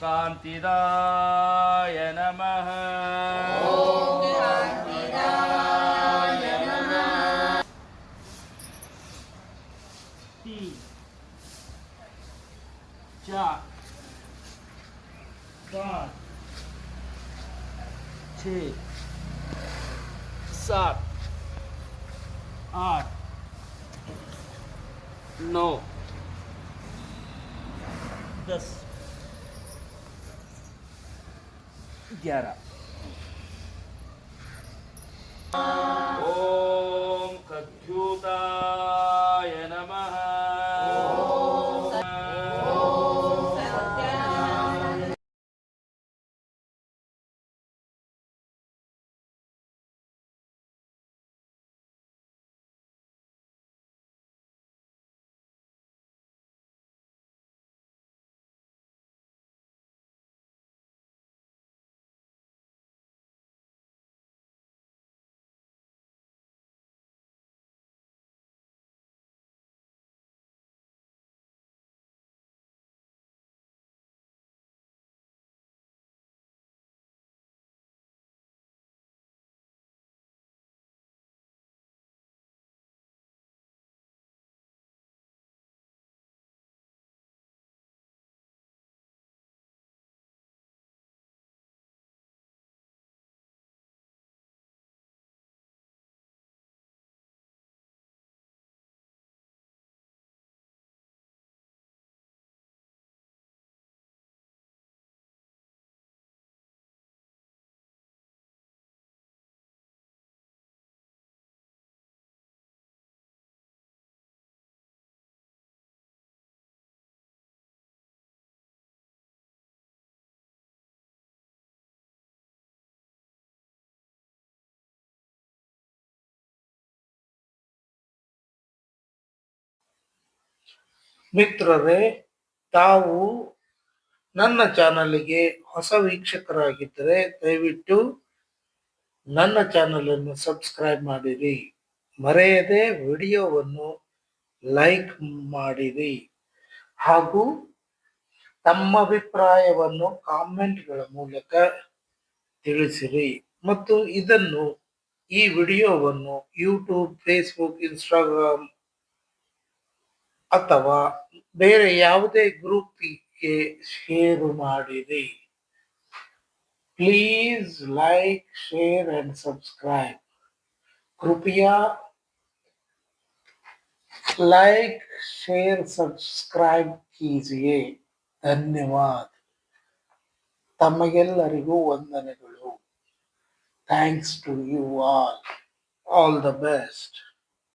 शान्तिदाय नमः तीन चार पाँच छ सात आठ नौ दस get up. ಮಿತ್ರರೇ, ತಾವು ನನ್ನ ಚಾನಲ್ಗೆ ಹೊಸ ವೀಕ್ಷಕರಾಗಿದ್ದರೆ ದಯವಿಟ್ಟು ನನ್ನ ಚಾನಲನ್ನು ಸಬ್ಸ್ಕ್ರೈಬ್ ಮಾಡಿರಿ. ಮರೆಯದೆ ವಿಡಿಯೋವನ್ನು ಲೈಕ್ ಮಾಡಿರಿ. ಹಾಗೂ ತಮ್ಮ ಅಭಿಪ್ರಾಯವನ್ನು ಕಾಮೆಂಟ್ಗಳ ಮೂಲಕ ತಿಳಿಸಿರಿ. ಮತ್ತು ಇದನ್ನು ಈ ವಿಡಿಯೋವನ್ನು ಯೂಟ್ಯೂಬ್, ಫೇಸ್ಬುಕ್, ಇನ್ಸ್ಟಾಗ್ರಾಮ್ ಅಥವಾ ಬೇರೆ ಯಾವುದೇ ಗ್ರೂಪಿಗೆ ಶೇರ್ ಮಾಡಿರಿ please like share and subscribe कृपया लाइक शेयर सब्सक्राइब कीजिए ಧನ್ಯವಾದ ತಮಗೆಲ್ಲರಿಗೂ ವಂದನೆಗಳು thanks to you all all the best